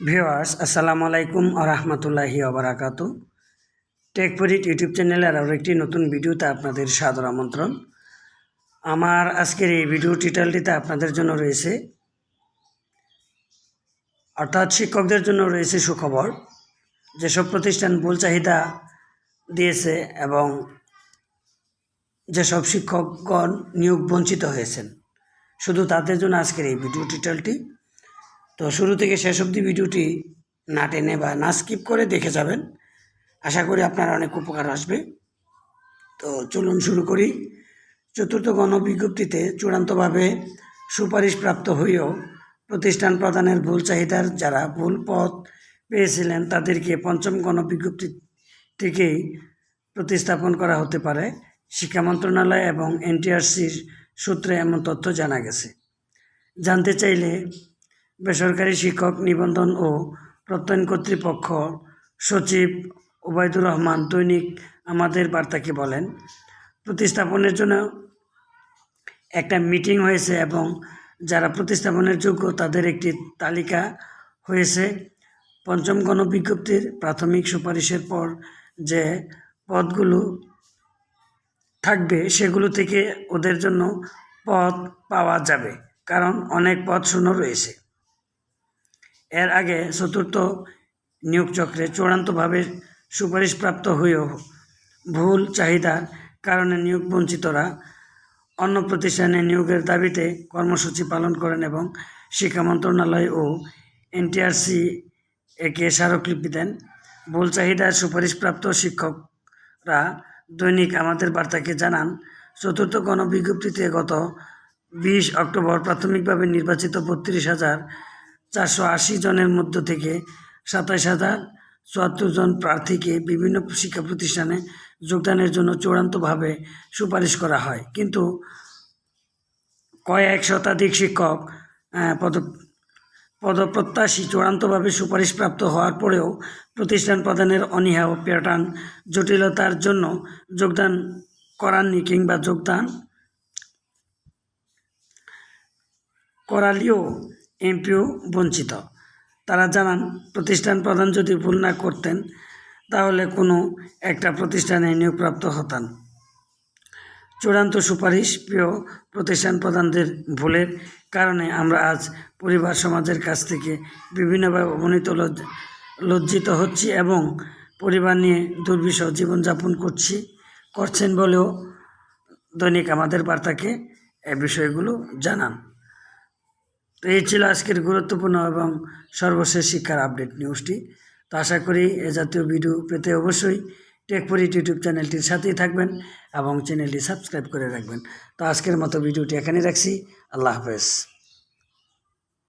Viewers আসসালামু আলাইকুম আ রহমতুল্লাহি আবরাকাতু টেকপরিট ইউটিউব চ্যানেলের আরও একটি নতুন ভিডিওতে আপনাদের সাদর আমন্ত্রণ। আমার আজকের এই ভিডিও টিটালটিতে আপনাদের জন্য রয়েছে, অর্থাৎ শিক্ষকদের জন্য রয়েছে সুখবর। যেসব প্রতিষ্ঠান ভুল চাহিদা দিয়েছে এবং যেসব শিক্ষকগণ নিয়োগ বঞ্চিত হয়েছেন। শুধু তাদের জন্য আজকের এই ভিডিও টিটালটি। তো শুরু থেকে শেষ অবধি ভিডিওটি না টেনে বা না স্কিপ করে দেখে যাবেন। আশা করি আপনার অনেক উপকার আসবে। তো চলুন শুরু করি। চতুর্থ গণবিজ্ঞপ্তিতে চূড়ান্তভাবে সুপারিশপ্রাপ্ত হয়েও প্রতিষ্ঠান প্রদানের ভুল চাহিদার যারা ভুল পথ পেয়েছিলেন তাদেরকে পঞ্চম গণবিজ্ঞপ্তি থেকেই প্রতিস্থাপন করা হতে পারে। শিক্ষা মন্ত্রণালয় এবং এনটিআরসির সূত্রে এমন তথ্য জানা গেছে। জানতে চাইলে বেসরকারি শিক্ষক নিবন্ধন ও প্রত্যয়ন কর্তৃপক্ষ সচিব ওবায়দুর রহমান দৈনিক আমাদের বার্তাকে বলেন, প্রতিস্থাপনের জন্য একটা মিটিং হয়েছে এবং যারা প্রতিস্থাপনের যোগ্য তাদের একটি তালিকা হয়েছে। পঞ্চম গণবিজ্ঞপ্তির প্রাথমিক সুপারিশের পর যে পদগুলো থাকবে সেগুলো থেকে ওদের জন্য পদ পাওয়া যাবে, কারণ অনেক পদ শূন্য রয়েছে। এর আগে চতুর্থ নিয়োগ চক্রে চূড়ান্তভাবে সুপারিশপ্রাপ্ত হয়েও ভুল চাহিদার কারণে নিয়োগ বঞ্চিতরা অন্য প্রতিষ্ঠানে নিয়োগের দাবিতে কর্মসূচি পালন করেন এবং শিক্ষা মন্ত্রণালয় ও এনটিআরসি একে স্মারকলিপি দেন। ভুল চাহিদার সুপারিশপ্রাপ্ত শিক্ষকরা দৈনিক আমাদের বার্তাকে জানান, চতুর্থ গণবিজ্ঞপ্তিতে গত বিশ অক্টোবর প্রাথমিকভাবে নির্বাচিত বত্রিশ হাজার চারশো আশি জনের মধ্য থেকে সাতাশ হাজার চুয়াত্তর জন প্রার্থীকে বিভিন্ন শিক্ষা প্রতিষ্ঠানে যোগদানের জন্য চূড়ান্তভাবে সুপারিশ করা হয়। কিন্তু কয়েক শতাধিক শিক্ষক পদ, পদপ্রত্যাশী চূড়ান্তভাবে সুপারিশপ্রাপ্ত হওয়ার পরেও প্রতিষ্ঠান প্রদানের অনীহা ও প্যাটার্ন জটিলতার জন্য যোগদান করাননি কিংবা যোগদান করালেও এমপিও বঞ্চিত। তারা জানান, প্রতিষ্ঠান প্রধান যদি ভুল না করতেন, তাহলে কোনো একটা প্রতিষ্ঠানে নিয়োগপ্রাপ্ত হতান। চূড়ান্ত সুপারিশ প্রিয় প্রতিষ্ঠান প্রধানদের ভুলের কারণে আমরা আজ পরিবার সমাজের কাছ থেকে বিভিন্নভাবে অবনীত লজ্জিত হচ্ছি এবং পরিবার নিয়ে দুর্বিষহ জীবনযাপন করছি, করছেন বলেও দৈনিক আমাদের বার্তাকে এ বিষয়গুলো জানান। তো এই ছিল আজকের গুরুত্বপূর্ণ এবং সর্বশেষ শিক্ষার আপডেট নিউজটি। তো আশা করি এ জাতীয় ভিডিও পেতে অবশ্যই টেকপরিট ইউটিউব চ্যানেলটির সাথেই থাকবেন এবং চ্যানেলটি সাবস্ক্রাইব করে রাখবেন। তো আজকের মতো ভিডিওটি এখানে রাখছি। আল্লাহ হাফেজ।